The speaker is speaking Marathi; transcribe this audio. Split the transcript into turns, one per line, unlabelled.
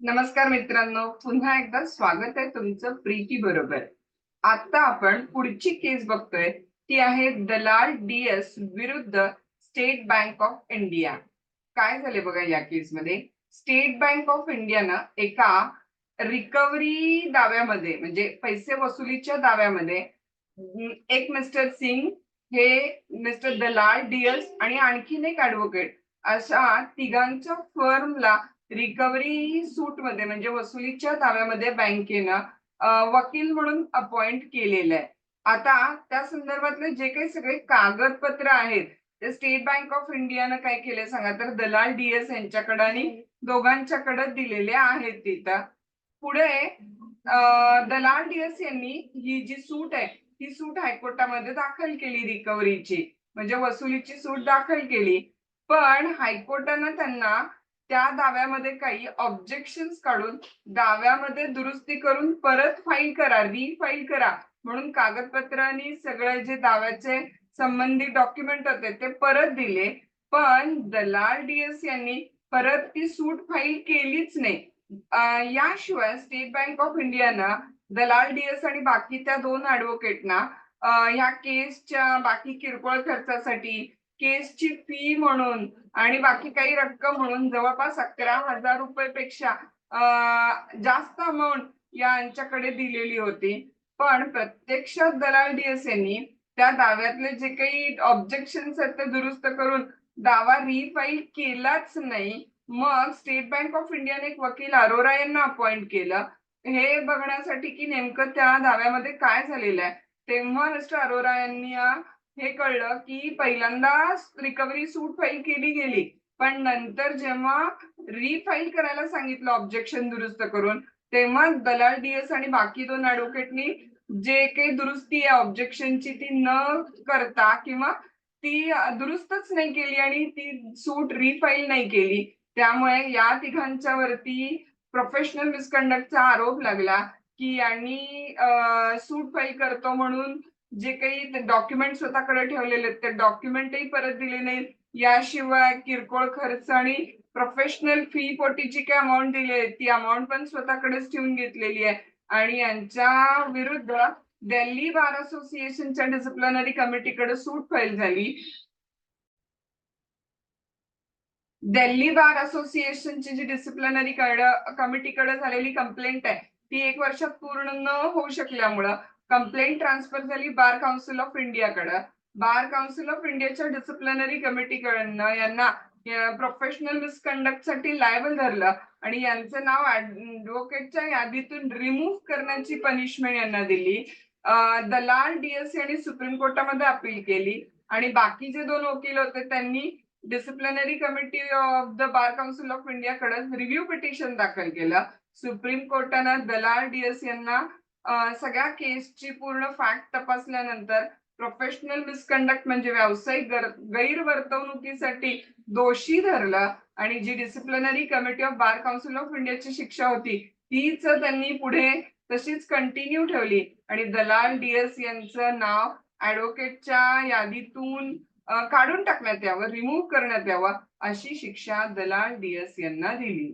नमस्कार मित्रांनो पुन्हा एकदा स्वागत आहे तुमचं प्रीती बरोबर. आता आपण पुढची केस बघतोय. ती आहे दलाल डीएस विरुद्ध स्टेट बँक ऑफ इंडिया काय झाले बघा या केसमध्ये स्टेट बँक ऑफ इंडियानं एका रिकव्हरी दाव्यामध्ये म्हणजे पैसे वसुलीच्या दाव्यामध्ये एक मिस्टर सिंग हे मिस्टर दलाल डीएस आणि आणखीन एक ऍडव्होकेट अशा तिघांच्या फर्मला रिकव्हरी सूटमध्ये म्हणजे वसुलीच्या दाव्यामध्ये बँकेनं वकील म्हणून अपॉइंट केलेलं आहे आता त्या संदर्भातले जे काही सगळे कागदपत्र आहेत ते स्टेट बँक ऑफ इंडियानं काय केले सांगा तर दलाल डीएस यांच्याकडे आणि दोघांच्याकडे दिलेले आहेत तिथं. पुढे दलाल डीएस यांनी ही जी सूट आहे ही सूट हायकोर्टामध्ये दाखल केली रिकव्हरीची म्हणजे वसुलीची सूट दाखल केली. पण हायकोर्टानं त्यांना त्या दाव्यामध्ये काही ऑब्जेक्शन काढून दाव्यामध्ये दुरुस्ती करून परत फाईल करा रिफाईल करा. म्हणून कागदपत्रांनी सगळे जे दाव्याचे संबंधित डॉक्युमेंट होते ते परत दिले. पण दलाल डीएस यांनी परत ती सूट फाईल केलीच नाही. याशिवाय स्टेट बँक ऑफ इंडियानं दलाल डीएस आणि बाकी त्या दोन ऍडव्होकेटना ह्या केसच्या बाकी किरकोळ खर्चासाठी केसची फी म्हणून आणि बाकी काही रक्कम म्हणून जवळपास अकरा हजार रुपये पेक्षा जास्त अमाऊंट यांच्याकडे दिलेली होती. पण प्रत्यक्षात दलाल डीएस यांनी त्या दाव्यातले जे काही ऑब्जेक्शन आहेत ते दुरुस्त करून दावा रिफाईल केलाच नाही. मग स्टेट बँक ऑफ इंडियाने एक वकील अरोरा यांना अपॉइंट केलं. हे बघण्यासाठी की नेमकं त्या दाव्यामध्ये काय झालेलं आहे? तेव्हा मिस्टर अरोरा यांनी या हे कळलं की पहिल्यांदा रिकव्हरी सूट फाईल केली गेली. पण नंतर जेव्हा रिफाईल करायला सांगितलं ऑब्जेक्शन दुरुस्त करून तेव्हा दलाल डीएस आणि बाकी दोन ऍडव्होकेटनी जे काही दुरुस्ती आहे ऑब्जेक्शनची ती न करता किंवा ती दुरुस्तच नाही केली आणि ती सूट रिफाईल नाही केली त्यामुळे या तिघांच्या वरती प्रोफेशनल मिसकंडक्टचा आरोप लागला की यांनी सूट फाईल करतो म्हणून जे काही डॉक्युमेंट स्वतःकडे ठेवलेले आहेत ते डॉक्युमेंटही परत दिले नाहीत याशिवाय किरकोळ खर्च आणि प्रोफेशनल फी पोटी जी काही अमाऊंट दिली आहे. ती अमाऊंट पण स्वतःकडेच ठेवून घेतलेली आहे. आणि यांच्या विरुद्ध दिल्ली बार असोसिएशनच्या डिसिप्लिनरी कमिटीकडे सूट फाईल झाली. दिल्ली बार असोसिएशनची जी डिसिप्लिनरी कमिटीकडे झालेली कंप्लेंट आहे ती एक वर्षात पूर्ण न होऊ शकल्यामुळं कंप्लेंट ट्रान्सफर झाली बार काउन्सिल ऑफ इंडियाकडं बार काउन्सिल ऑफ इंडियाच्या डिसिप्लिनरी कमिटीकडनं यांना प्रोफेशनल मिसकंडक्टसाठी लायबल धरलं आणि यांचं नाव ऍडव्होकेटच्या यादीतून रिमूव्ह करण्याची पनिशमेंट यांना दिली. दलाल डीएससी आणि सुप्रीम कोर्टामध्ये अपील केली. आणि बाकी जे दोन वकील होते त्यांनी disciplinary committee of the Bar Council of इंडियाकडे review petition दाखल केलं. सुप्रीम कोर्टानं दलाल डीएस यांना सगळ्या केसची पूर्ण फॅक्ट तपासल्यानंतर प्रोफेशनल मिसकंडक्ट म्हणजे व्यावसायिक गैरवर्तवणुकीसाठी दोषी धरलं आणि जी disciplinary committee of Bar Council of इंडियाची शिक्षा होती तीच त्यांनी पुढे तशीच कंटिन्यू ठेवली. आणि दलाल डीएस यांचं नाव ऍडव्होकेटच्या यादीतून काढून टाकण्यात यावं रिमूव्ह करण्यात यावं अशी शिक्षा दलाल डीएस यांना दिली.